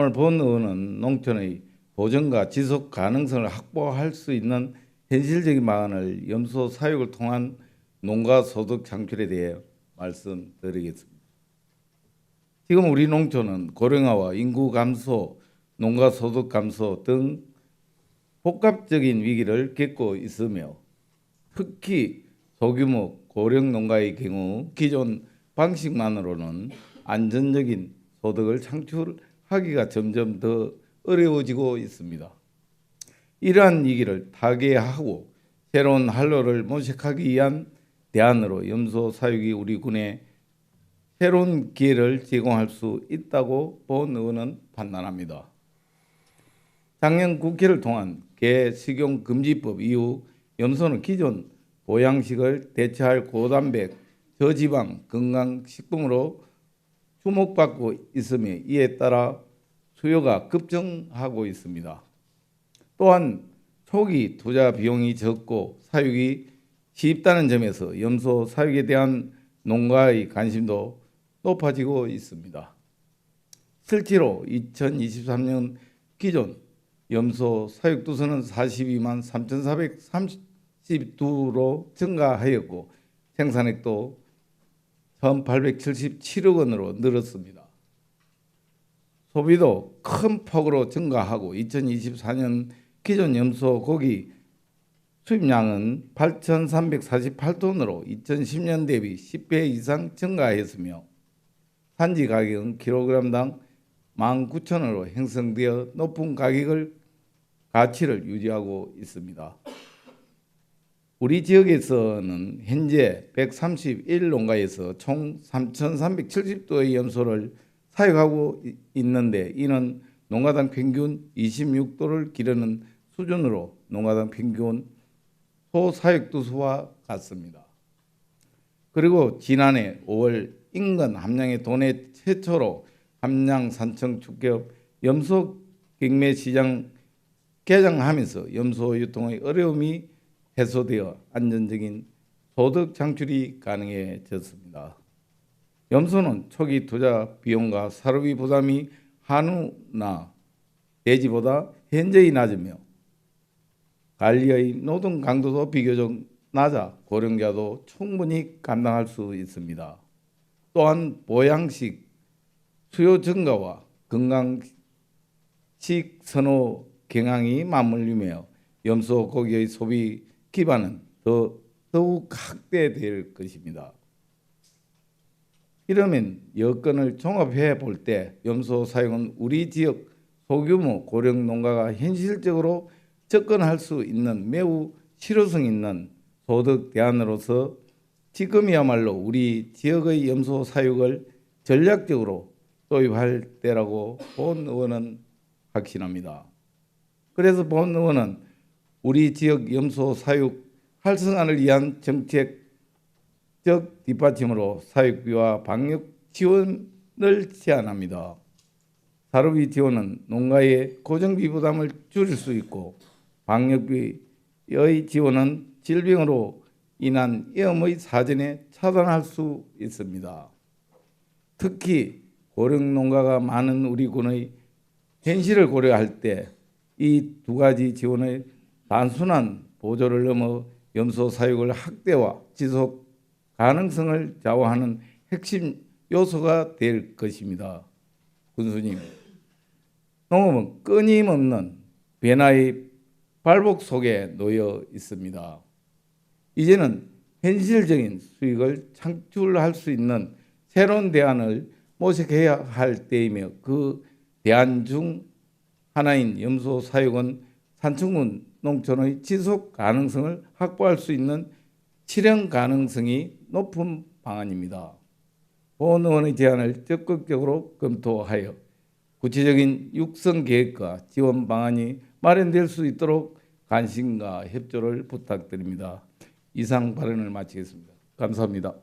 오늘 본 의원은 농촌의 보전과 지속 가능성을 확보할 수 있는 현실적인 방안을 염소 사육을 통한 농가 소득 창출에 대해 말씀드리겠습니다. 지금 우리 농촌은 고령화와 인구 감소, 농가 소득 감소 등 복합적인 위기를 겪고 있으며 특히 소규모 고령 농가의 경우 기존 방식만으로는 안전적인 소득을 창출 하기가 점점 더 어려워지고 있습니다. 이러한 위기를 타개하고 새로운 활로를 모색하기 위한 대안으로 염소 사육이 우리 군에 새로운 기회를 제공할 수 있다고 본 의원은 판단합니다. 작년 국회를 통한 개 식용 금지법 이후 염소는 기존 보양식을 대체할 고단백, 저지방, 건강 식품으로 주목받고 있으며 이에 따라 수요가 급증하고 있습니다. 또한 초기 투자 비용이 적고 사육이 쉽다는 점에서 염소 사육에 대한 농가의 관심도 높아지고 있습니다. 실제로 2023년 기존 염소 사육두수는 42만 3,432두로 증가하였고 생산액도 1,877억 원으로 늘었습니다. 소비도 큰 폭으로 증가하고 2024년 기존 염소 고기 수입량은 8,348톤으로 2010년 대비 10배 이상 증가했으며 산지 가격은 킬로그램당 19,000원으로 형성되어 높은 가격을 가치를 유지하고 있습니다. 우리 지역에서는 현재 131 농가에서 총 3,370도의 염소를 사육하고 이- 있는데 이는 농가당 평균 26도를 기르는 수준으로 농가당 평균 소사육도수와 같습니다. 그리고 지난해 5월 인근 함양의 도내 최초로 함양 산청 축협 염소 경매 시장 개장하면서 염소 유통의 어려움이 해소되어 안전적인 소득 창출이 가능해졌습니다. 염소는 초기 투자 비용과 사료비 부담이 한우나 돼지보다 현저히 낮으며 관리의 노동 강도도 비교적 낮아 고령자도 충분히 감당할 수 있습니다. 또한 보양식 수요 증가와 건강식 선호 경향이 맞물리며 염소 고기의 소비 기반은 더 더욱 확대될 것입니다. 이러면 여건을 종합해 볼 때 염소 사용은 우리 지역 소규모 고령 농가가 현실적으로 접근할 수 있는 매우 실효성 있는 소득 대안으로서 지금이야말로 우리 지역의 염소 사육을 전략적으로 도입할 때라고 본 의원은 확신합니다. 그래서 본 의원은 우리 지역 염소 사육 활성화를 위한 정책 적 뒷받침으로 사육비와 방역 지원을 제안합니다. 사료비 지원은 농가의 고정비 부담을 줄일 수 있고 방역비의 지원은 질병으로 인한 위험의 사전에 차단할 수 있습니다. 특히 고령 농가가 많은 우리 군의 현실을 고려할 때 이 두 가지 지원의 단순한 보조를 넘어 염소 사육을 확대와 지속 가능성을 좌우하는 핵심 요소가 될 것입니다. 군수님, 농업은 끊임없는 변화의 발복 속에 놓여 있습니다. 이제는 현실적인 수익을 창출할 수 있는 새로운 대안을 모색해야 할 때이며 그 대안 중 하나인 염소 사육은 산청군 농촌의 지속 가능성을 확보할 수 있는 실현 가능성이 높은 방안입니다. 본 의원의 제안을 적극적으로 검토하여 구체적인 육성 계획과 지원 방안이 마련될 수 있도록 관심과 협조를 부탁드립니다. 이상 발언을 마치겠습니다. 감사합니다.